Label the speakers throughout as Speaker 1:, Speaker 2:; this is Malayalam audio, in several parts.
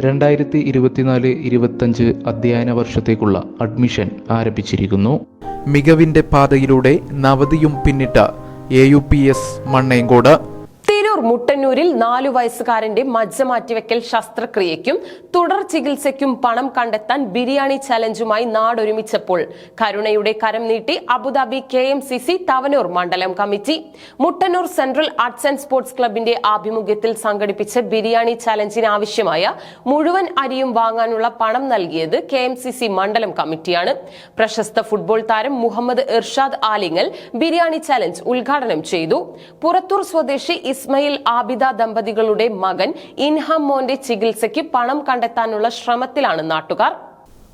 Speaker 1: രണ്ടായിരത്തി ഇരുപത്തിനാല് ഇരുപത്തഞ്ച് അധ്യയന വർഷത്തേക്കുള്ള അഡ്മിഷൻ ആരംഭിച്ചിരിക്കുന്നു. മികവിന്റെ പാതയിലൂടെ നവതിയും പിന്നിട്ട A U P S Mannengode
Speaker 2: മുട്ടന്നൂരിൽ നാലു വയസ്സുകാരന്റെ മജ്ജ മാറ്റിവെക്കൽ ശസ്ത്രക്രിയയ്ക്കും തുടർ ചികിത്സയ്ക്കും പണം കണ്ടെത്താൻ ബിരിയാണി ചലഞ്ചുമായി നാടൊരുമിച്ചപ്പോൾ കരുണയുടെ കരം നീട്ടി Abu Dhabi K M C C Thavanur മണ്ഡലം committee. Muttannur central arts and sports ക്ലബിന്റെ ആഭിമുഖ്യത്തിൽ സംഘടിപ്പിച്ച ബിരിയാണി ചലഞ്ചിന് ആവശ്യമായ മുഴുവൻ അരിയും വാങ്ങാനുള്ള പണം നൽകിയത് കെ എം സി സി മണ്ഡലം കമ്മിറ്റിയാണ്. പ്രശസ്ത ഫുട്ബോൾ താരം മുഹമ്മദ് ഇർഷാദ് ആലിങ്ങൽ ബിരിയാണി ചലഞ്ച് ഉദ്ഘാടനം ചെയ്തു. പുറത്തൂർ സ്വദേശി ഇസ്മയിൽ ആബിദ ദമ്പതികളുടെ മകൻ ഇൻഹം മോന്റെ ചികിത്സയ്ക്ക് പണം കണ്ടെത്താനുള്ള ശ്രമത്തിലാണ് നാട്ടുകാർ.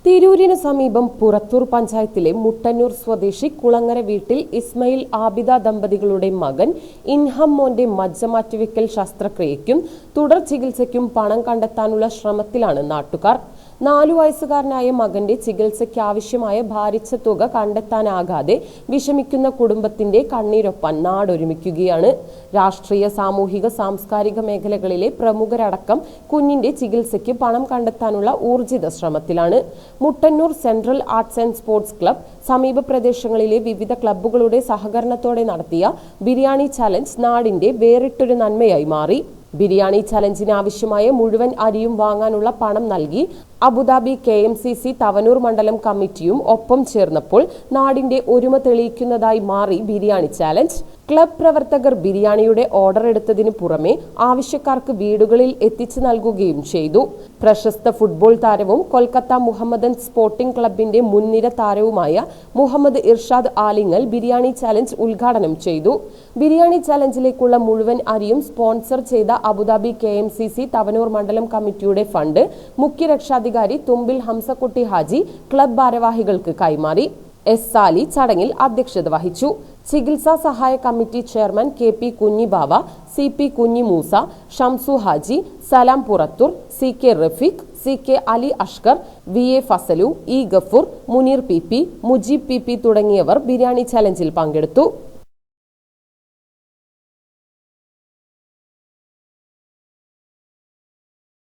Speaker 2: തിരൂരിന് സമീപം പുറത്തൂർ പഞ്ചായത്തിലെ മുട്ടന്നൂർ സ്വദേശി കുളങ്ങര വീട്ടിൽ ഇസ്മയിൽ ആബിദ ദമ്പതികളുടെ മകൻ ഇൻഹം മോന്റെ മജ്ജ മാറ്റിവെക്കൽ ശസ്ത്രക്രിയയ്ക്കും തുടർ ചികിത്സയ്ക്കും പണം കണ്ടെത്താനുള്ള ശ്രമത്തിലാണ് നാട്ടുകാർ. നാലു വയസ്സുകാരനായ മകന്റെ ചികിത്സയ്ക്ക് ആവശ്യമായ ഭാരിച്ച തുക കണ്ടെത്താനാകാതെ വിഷമിക്കുന്ന കുടുംബത്തിന്റെ കണ്ണീരൊപ്പാൻ നാടൊരുമിക്കുകയാണ്. രാഷ്ട്രീയ സാമൂഹിക സാംസ്കാരിക മേഖലകളിലെ പ്രമുഖരടക്കം കുഞ്ഞിന്റെ ചികിത്സയ്ക്ക് പണം കണ്ടെത്താനുള്ള ഊർജിത ശ്രമത്തിലാണ്. Muttannur central arts and sports club സമീപ പ്രദേശങ്ങളിലെ വിവിധ ക്ലബ്ബുകളുടെ സഹകരണത്തോടെ നടത്തിയ ബിരിയാണി ചലഞ്ച് നാടിന്റെ വേറിട്ടൊരു നന്മയായി മാറി. ബിരിയാണി ചലഞ്ചിന് ആവശ്യമായ മുഴുവൻ അരിയും വാങ്ങാനുള്ള പണം നൽകി Abu Dhabi K M C C Thavanur മണ്ഡലം കമ്മിറ്റിയും ഒപ്പം ചേർന്നപ്പോൾ നാടിന്റെ ഒരുമ തെളിയിക്കുന്നതായി മാറി ബിരിയാണി ചാലഞ്ച്. ക്ലബ് പ്രവർത്തകർ ബിരിയാണിയുടെ ഓർഡർ എടുത്തതിന് പുറമെ ആവശ്യക്കാർക്ക് വീടുകളിൽ എത്തിച്ചു നൽകുകയും ചെയ്തു. പ്രശസ്ത ഫുട്ബോൾ താരവും കൊൽക്കത്ത മുഹമ്മദൻ സ്പോർട്ടിംഗ് ക്ലബിന്റെ മുൻനിര താരവുമായ മുഹമ്മദ് ഇർഷാദ് ആലിങ്ങൽ ബിരിയാണി ചലഞ്ച് ഉദ്ഘാടനം ചെയ്തു. ബിരിയാണി ചാലഞ്ചിലേക്കുള്ള മുഴുവൻ അരിയും സ്പോൺസർ ചെയ്ത Abu Dhabi K M C C Thavanur മണ്ഡലം കമ്മിറ്റിയുടെ ഫണ്ട് മുഖ്യ രക്ഷാധികാരി തുമ്പിൽ ഹംസക്കുട്ടി ഹാജി ക്ലബ് ഭാരവാഹികൾക്ക് കൈമാറി. എസ് സാലി ചടങ്ങിൽ അധ്യക്ഷത വഹിച്ചു. ചികിത്സാ സഹായ committee chairman K P Kunhibava C P Kunhimoosa Shamsu Haji Salam Purathur C K Rafeeq C K Ali Ashkar V A Fasalu E Gafoor Muneer P P Mujeeb P P തുടങ്ങിയവർ ബിരിയാണി ചലഞ്ചിൽ പങ്കെടുത്തു.